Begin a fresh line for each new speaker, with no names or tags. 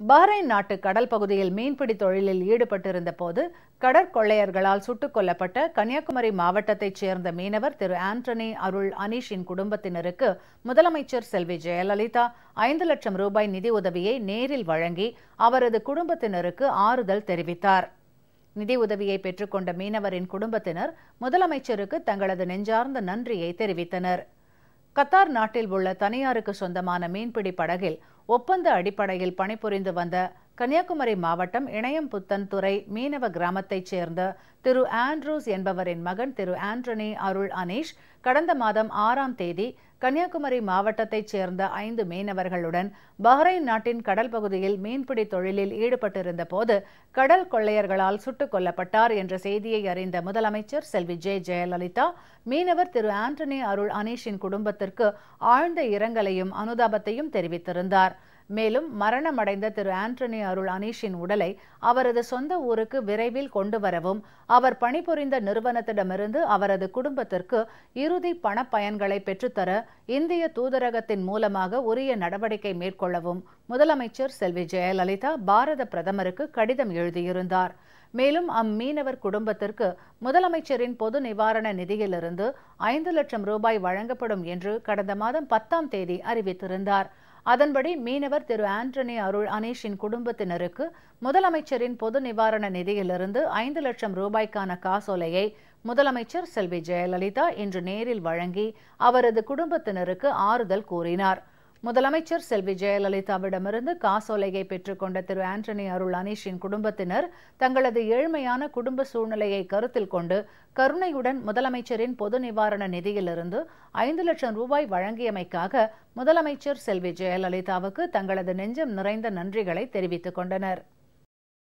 Bahrain நாட்டு கடல் பகுதியில் மீன்பிடி தொழிலில் ஈடுபட்டிருந்த போது கடற்கொள்ளையர்களால் சுட்டுக் கொல்லப்பட்ட கன்னியாகுமரி மாவட்டத்தைச் சேர்ந்த மீனவர் திரு ஆண்டனி அருள் அனீஷின் குடும்பத்தினருக்கு முதலமைச்சர் செல்வி ஜெயலலிதா ஐந்து லட்சம் ரூபாய் நிதி உதவியை நேரில் வழங்கி அவரது குடும்பத்தினருக்கு ஆறுதல் தெரிவித்தார். நிதி உதவியை பெற்றுக்கொண்ட மீனவரின் குடும்பத்தினர் முதலமைச்சருக்கு தங்களது நெஞ்சார்ந்த நன்றியை தெரிவித்தனர். கத்தார் நாட்டில் உள்ள தனியாருக்கு சொந்தமான மீன்பிடி படகில் ஒப்பந்த அடிப்படையில் பணிபுரிந்து வந்த கன்னியாகுமரி மாவட்டம் இணையம்புத்தன் துறை மீனவ கிராமத்தைச் சேர்ந்த திரு ஆண்ட்ரூஸ் என்பவரின் மகன் திரு ஆண்டனி அருள் அனீஷ் கடந்த மாதம் ஆறாம் தேதி கன்னியாகுமரி மாவட்டத்தைச் சேர்ந்த ஐந்து மீனவர்களுடன் பஹ்ரைன் நாட்டின் கடல் பகுதியில் மீன்பிடி தொழிலில் ஈடுபட்டிருந்த போது கடல் கொள்ளையர்களால் சுட்டுக் கொல்லப்பட்டார் என்ற செய்தியை அறிந்த முதலமைச்சர் செல்வி ஜே ஜெயலலிதா மீனவர் திரு ஆண்டனி அருள் அனீஷின் குடும்பத்திற்கு ஆழ்ந்த இரங்கலையும் அனுதாபத்தையும் தெரிவித்திருந்தார். மேலும் மரணமடைந்த திரு ஆண்டனி அருள் அனீஷின் உடலை அவரது சொந்த ஊருக்கு விரைவில் கொண்டு வரவும் அவர் பணிபுரிந்த நிறுவனத்திடமிருந்து அவரது குடும்பத்திற்கு இறுதி பண பயன்களை பெற்றுத்தர இந்திய தூதரகத்தின் மூலமாக உரிய நடவடிக்கை மேற்கொள்ளவும். முதலமைச்சர் செல்வி ஜெயலலிதா பாரத பிரதமருக்கு கடிதம் எழுதியிருந்தார். மேலும் அம்மீனவர் குடும்பத்திற்கு முதலமைச்சரின் பொது நிவாரண நிதியிலிருந்து ஐந்து லட்சம் ரூபாய் வழங்கப்படும் என்று கடந்த மாதம் பத்தாம் தேதி அறிவித்திருந்தார். அதன்படி மீனவர் திரு ஆண்டனி அருள் அனீஷின் குடும்பத்தினருக்கு முதலமைச்சரின் பொது நிவாரண நிதியிலிருந்து ஐந்து லட்சம் ரூபாய்க்கான காசோலையை முதலமைச்சர் செல்வி ஜெயலலிதா இன்று நேரில் வழங்கி அவரது குடும்பத்தினருக்கு ஆறுதல் கூறினார். முதலமைச்சர் செல்வி ஜெயலலிதாவிடமிருந்து காசோலையை பெற்றுக்கொண்ட திரு ஆண்டனி அருள் அனீஷின் குடும்பத்தினர் தங்களது ஏழ்மையான குடும்ப சூழ்நிலையை கருத்தில் கொண்டு கருணையுடன் முதலமைச்சரின் பொது நிவாரண நிதியிலிருந்து ஐந்து லட்சம் ரூபாய் வழங்கியமைக்காக முதலமைச்சர் செல்வி ஜெயலலிதாவுக்கு தங்களது நெஞ்சம் நிறைந்த நன்றிகளை தெரிவித்துக் கொண்டனர்.